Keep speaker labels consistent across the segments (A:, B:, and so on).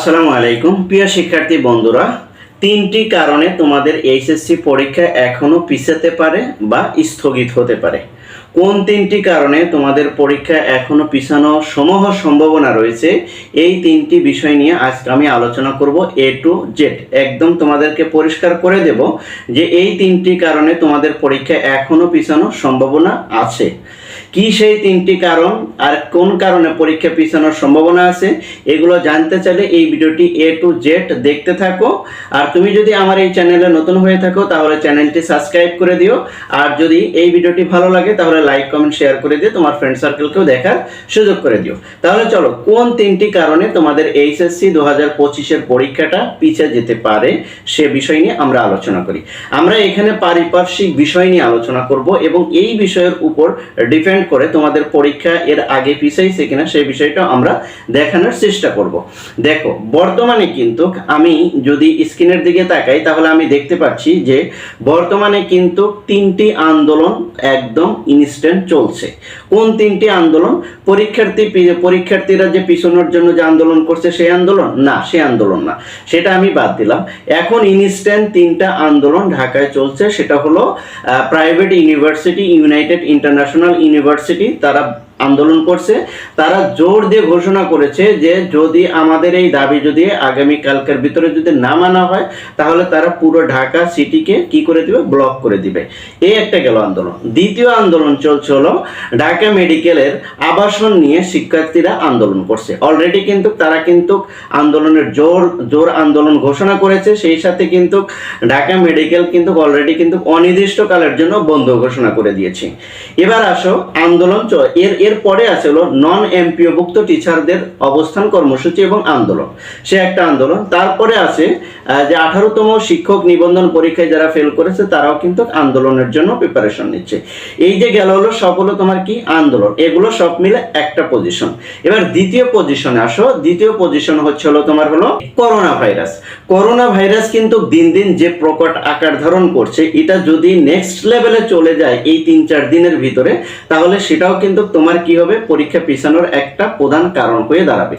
A: আসসালামু আলাইকুম। প্রিয় শিক্ষার্থী বন্ধুরা, তিনটি কারণে তোমাদের এইচএসসি পরীক্ষা এখনও পিছাতে পারে বা স্থগিত হতে পারে। কোন তিনটি কারণে তোমাদের পরীক্ষা এখনও পিছানো সমূহ সম্ভাবনা রয়েছে, এই তিনটি বিষয় নিয়ে আজকে আমি আলোচনা করব এ টু জেড একদম তোমাদেরকে পরিষ্কার করে দেব যে এই তিনটি কারণে তোমাদের পরীক্ষা এখনও পিছানো সম্ভাবনা আছে। কি সেই তিনটি কারণ আর কোন কারণে পরীক্ষা পিছানোর সম্ভাবনা আছে, এগুলো জানতে চাইলে এই ভিডিওটি এ টু জেড দেখতে থাকো। আর তুমি যদি আমার এই চ্যানেলে নতুন হয়ে থাকো, তাহলে চ্যানেলটি সাবস্ক্রাইব করে দিও। আর যদি এই ভিডিওটি ভালো লাগে, তাহলে লাইক, কমেন্ট, শেয়ার করে দিও তোমার ফ্রেন্ড সার্কেলকেও দেখার সুযোগ করে দিও। তাহলে চলো, কোন তিনটি কারণে তোমাদের এইচএসসি দু হাজার পঁচিশের পরীক্ষাটা পিছিয়ে যেতে পারে সে বিষয় নিয়ে আমরা আলোচনা করি। আমরা এখানে পারিপার্শ্বিক বিষয় নিয়ে আলোচনা করব এবং এই বিষয়ের উপর ডিপেন্ড করে তোমাদের পরীক্ষা এর আগে পিছাইছে কিনা সেই বিষয়টা আমরা দেখানোর চেষ্টা করব। দেখো, বর্তমানে কিন্তু আমি যদি স্ক্রিনের দিকে তাকাই, তাহলে আমি দেখতে পাচ্ছি যে বর্তমানে কিন্তু তিনটি আন্দোলন একদম ইনস্ট্যান্ট চলছে। কোন তিনটি আন্দোলন? পরীক্ষার্থী পরীক্ষার্থীরা যে পিছনের জন্য যে আন্দোলন করছে সেই আন্দোলন? না, সে আন্দোলন না। সেটা আমি বাদ দিলাম। এখন ইনস্ট্যান্ট তিনটা আন্দোলন ঢাকায় চলছে, সেটা হলো private university United International University তারা আন্দোলন করছে, তারা জোর দিয়ে ঘোষণা করেছে যে যদি আমাদের এই দাবি যদি আগামী কালকের ভিতরে যদি না মানা হয়, তাহলে তারা পুরো ঢাকা সিটিকে কি করে দিবে? ব্লক করে দিবে। এই একটা গেল আন্দোলন। দ্বিতীয় আন্দোলন চলছে হলো ঢাকা মেডিকেলের আবাসন নিয়ে শিক্ষার্থীরা আন্দোলন করছে। অলরেডি কিন্তু তারা কিন্তু আন্দোলনের জোর জোর আন্দোলন ঘোষণা করেছে, সেই সাথে কিন্তু ঢাকা মেডিকেল কিন্তু অলরেডি কিন্তু অনির্দিষ্টকালের জন্য বন্ধ ঘোষণা করে দিয়েছে। এবার আসো আন্দোলন এর এর পরে আছে হলো নন এমপিওভুক্ত টিচারদের অবস্থান কর্মসূচি এবং আন্দোলন। সে একটা আন্দোলন। তারপরে আছে যে আঠারোতম শিক্ষক নিবন্ধন পরীক্ষায় যারা ফেল করেছে, তারাও কিন্তু আন্দোলনের জন্য প্রিপারেশন নিচ্ছে। এই যে গেল হলো সব হলো তোমার কি? আন্দোলন। এগুলো সব মিলে একটা পজিশন এবার দ্বিতীয় পজিশনে আসো। দ্বিতীয় পজিশন হচ্ছে হলো তোমার হলো করোনা ভাইরাস করোনা ভাইরাস কিন্তু দিন দিন যে প্রকট আকার ধারণ করছে, এটা যদি নেক্সট লেভেলে চলে যায় এই তিন চার দিনের ভিতরে, তাহলে সেটাও কিন্তু তোমার কি হবে? পরীক্ষা পিছানোর একটা প্রধান কারণ হয়ে দাঁড়াবে।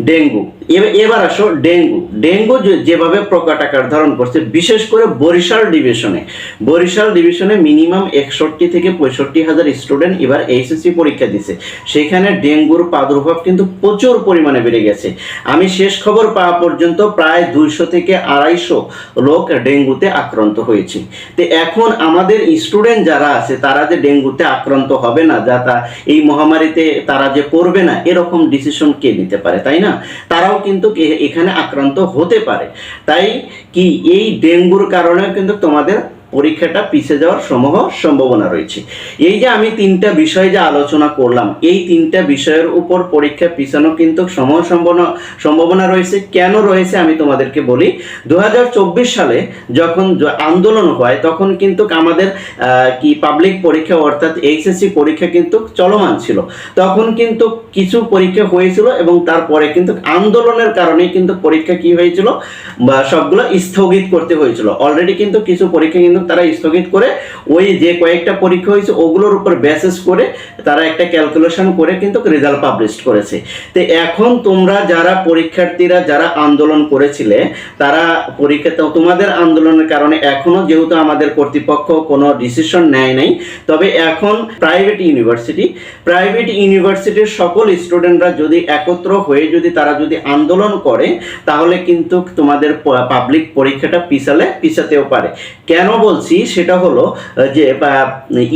A: ডেঙ্গু। এবার আসো ডেঙ্গু। ডেঙ্গু যেভাবে প্রকট আকার ধারণ করছে, বিশেষ করে বরিশাল ডিভিশনে। বরিশাল ডিভিশনে মিনিমাম একষট্টি থেকে পঁয়ষট্টি হাজার স্টুডেন্ট এবার এইচএসসি পরীক্ষা দিছে। সেখানে ডেঙ্গুর প্রাদুর্ভাব কিন্তু প্রচুর পরিমাণে বেড়ে গেছে। আমি শেষ খবর পাওয়া পর্যন্ত প্রায় দুইশো থেকে আড়াইশো লোক ডেঙ্গুতে আক্রান্ত হয়েছে। তো এখন আমাদের স্টুডেন্ট যারা আছে, তারা যে ডেঙ্গুতে আক্রান্ত হবে না, যা তা এই মহামারীতে তারা যে পড়বে না, এরকম ডিসিশন কে নিতে পারে, তাই না? তারাও কিন্তু এখানে আক্রান্ত হতে পারে। তাই কি এই ডেঙ্গুর কারণে কিন্তু তোমাদের পরীক্ষাটা পিছিয়ে যাওয়ার সমূহ সম্ভাবনা রয়েছে। এই যে আমি তিনটা বিষয় যে আলোচনা করলাম, এই তিনটা বিষয়ের উপর পরীক্ষা পিছানো কিন্তু সমূহ সম্ভাবনা সম্ভাবনা রয়েছে। কেন রয়েছে আমি তোমাদেরকে বলি। দু সালে যখন আন্দোলন হয়, তখন কিন্তু আমাদের কি পাবলিক পরীক্ষা অর্থাৎ এইচএসসি পরীক্ষা কিন্তু চলমান ছিল। তখন কিন্তু কিছু পরীক্ষা হয়েছিল এবং তারপরে কিন্তু আন্দোলনের কারণে কিন্তু পরীক্ষা কি হয়েছিল? বা সবগুলো স্থগিত করতে হয়েছিল। অলরেডি কিন্তু কিছু পরীক্ষা কিন্তু তারা স্থগিত করে ওই যে কয়েকটা পরীক্ষা হয়েছে, ওগুলোর উপর বেসিস করে তারা একটা ক্যালকুলেশন করে কিন্তু রেজাল্ট পাবলিশ করেছে। তো এখন তোমরা যারা পরীক্ষার্থীরা যারা আন্দোলন করেছিলে, তারা পরীক্ষা তোমাদের আন্দোলনের কারণে এখনও যেহেতু আমাদের কর্তৃপক্ষ কোনো ডিসিশন নেয় নাই, তবে এখন প্রাইভেট ইউনিভার্সিটি প্রাইভেট ইউনিভার্সিটির সকল স্টুডেন্টরা যদি একত্র হয়ে যদি তারা যদি আন্দোলন করে, তাহলে কিন্তু তোমাদের পাবলিক পরীক্ষাটা পিছালে, পিছাতেও পারে। কেন বলছি সেটা হলো যে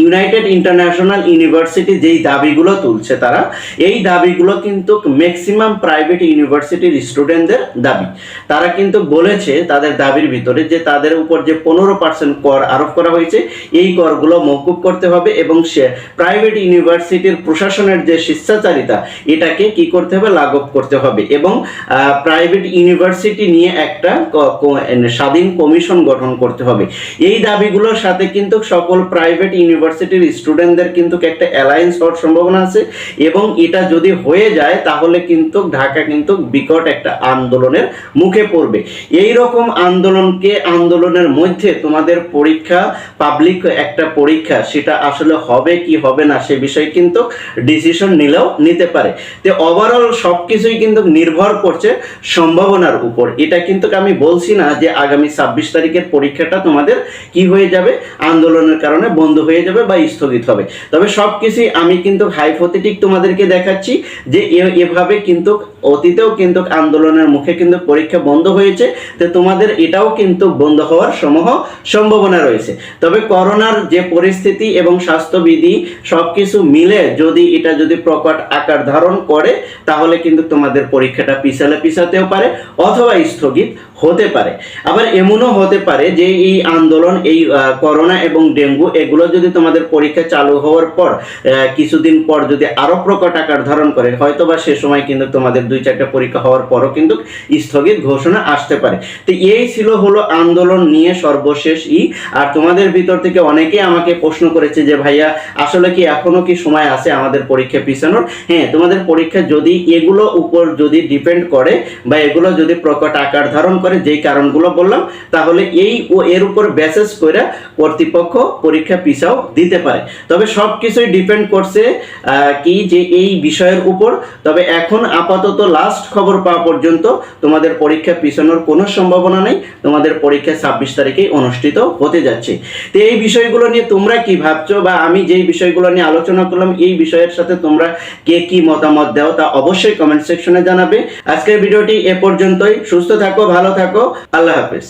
A: ইউনাইটেড ইন্টারন্যাশনাল ইউনিভার্সিটি যেই দাবিগুলো তুলছে তারা, এই দাবিগুলো কিন্তু ম্যাক্সিমাম প্রাইভেট ইউনিভার্সিটির স্টুডেন্টদের দাবি। তারা কিন্তু বলেছে তাদের দাবির ভিতরে যে, তাদের উপর যে পনেরো পার্সেন্ট কর আরোপ করা হয়েছে, এই করগুলো মকুব করতে হবে এবং সে প্রাইভেট ইউনিভার্সিটির প্রশাসনের যে শিষ্টাচারিতা এটাকে কি করতে হবে? লাঘব করতে হবে এবং প্রাইভেট ইউনিভার্সিটি নিয়ে একটা স্বাধীন কমিশন গঠন করতে হবে। এই দাবিগুলোর সাথে কিন্তু সকল প্রাইভেট ইউনিভার্সিটির স্টুডেন্টদের কিন্তু একটা অ্যালায়েন্স হওয়ার সম্ভাবনা আছে এবং এটা যদি হয়ে যায়, তাহলে কিন্তু ঢাকা কিন্তু বিকট একটা আন্দোলনের মুখে পড়বে। এই রকম আন্দোলনকে আন্দোলনের মধ্যে তোমাদের পরীক্ষা পাবলিক একটা পরীক্ষা, সেটা আসলে হবে কি হবে না, সে বিষয়ে কিন্তু ডিসিশন নিলেও নিতে পারে। তো ওভারঅল সব কিছুই কিন্তু নির্ভর করছে সম্ভাবনার উপর। এটা কিন্তু আমি বলছি না যে আগামী ছাব্বিশ তারিখের পরীক্ষাটা তোমাদের কি হয়ে যাবে? আন্দোলনের কারণে বন্ধ হয়ে যাবে বা স্থগিত হবে। তবে সব কিছুই আমি কিন্তু হাইপোথেটিক তোমাদেরকে দেখাচ্ছি যে এভাবে কিন্তু অতীতেও কিন্তু আন্দোলনের মুখে কিন্তু পরীক্ষা বন্ধ হয়েছে। তো তোমাদের এটাও কিন্তু বন্ধ হওয়ার সমূহ সম্ভাবনা রয়েছে। তবে করোনার যে পরিস্থিতি এবং স্বাস্থ্যবিধি সবকিছু মিলে যদি এটা যদি প্রকট আকার ধারণ করে, তাহলে কিন্তু তোমাদের পরীক্ষাটা পিছালে পিছাতেও পারে অথবা স্থগিত হতে পারে। আবার এমনও হতে পারে যে এই আন্দোলন, এই করোনা এবং ডেঙ্গু এগুলো যদি তোমাদের পরীক্ষা চালু হওয়ার পর কিছুদিন পর যদি আরও প্রকট আকার ধারণ করে হয়তো বা সে সময় কিন্তু তোমাদের দুই চারটা পরীক্ষা হওয়ার পরও কিন্তু স্থগিত ঘোষণা আসতে পারে। তো এই ছিল হলো আন্দোলন নিয়ে সর্বশেষ ই। আর তোমাদের ভিতর থেকে অনেকেই আমাকে প্রশ্ন করেছে যে, ভাইয়া, আসলে কি এখনও কি সময় আছে আমাদের পরীক্ষা পিছানোর? হ্যাঁ তোমাদের পরীক্ষা যদি এগুলো উপর যদি ডিপেন্ড করে বা এগুলো যদি প্রকট আকার ধারণ করে যেই কারণগুলো বললাম, তাহলে এই ও এর উপর বেসেস করে কর্তৃপক্ষ পরীক্ষা পিছাও দিতে পারে। তবে সব কিছুই ডিপেন্ড করছে কি যে এই বিষয়ের উপর। তবে এখন আপাতত লাস্ট খবর পাওয়া পর্যন্ত তোমাদের পরীক্ষা পিছানোর কোনো সম্ভাবনা নেই। তোমাদের পরীক্ষা ছাব্বিশ তারিখেই অনুষ্ঠিত হতে যাচ্ছে। তো এই বিষয়গুলো নিয়ে তোমরা কি ভাবছ বা আমি যেই বিষয়গুলো নিয়ে আলোচনা করলাম, এই বিষয়ের সাথে তোমরা কে কি মতামত দাও তা অবশ্যই কমেন্ট সেকশনে জানাবে। আজকের ভিডিওটি এ পর্যন্তই। সুস্থ থাকো, ভালো থাকো আল্লাহ হাফেজ।